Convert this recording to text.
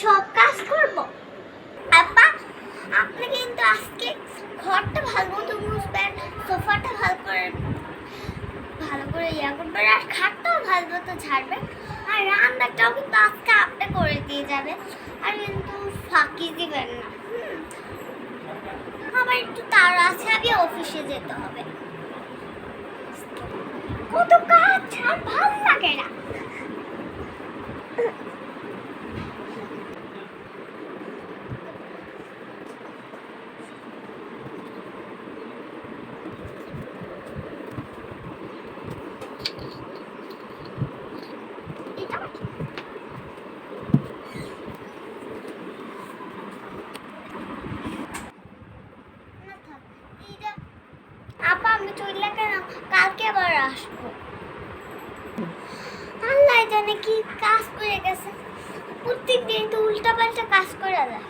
সব কাজ করব। আপা আপনি কিন্তু আজকে ঘরটা ভালো মতো মুছবেন, সোফাটা ভালো করে ভালো করে ইয়া করবেন, আর খাটটাও ভালো মতো ঝাড়বেন। আর রান্নাটাও কিন্তু আজকে আপনি করে দিয়ে যাবে আর কিন্তু ফাঁকি দিবেন না আমার একটু তার আছে, আমি অফিসে যেতে হবে। কত কাজ ভালো লাগে না। আপা আমি চলে কেন? কালকে আবার আসব। আল্লাহ জানে কি কাজ করে গেছে। প্রত্যেক দিন তো উল্টা পাল্টা কাজ করে দেয়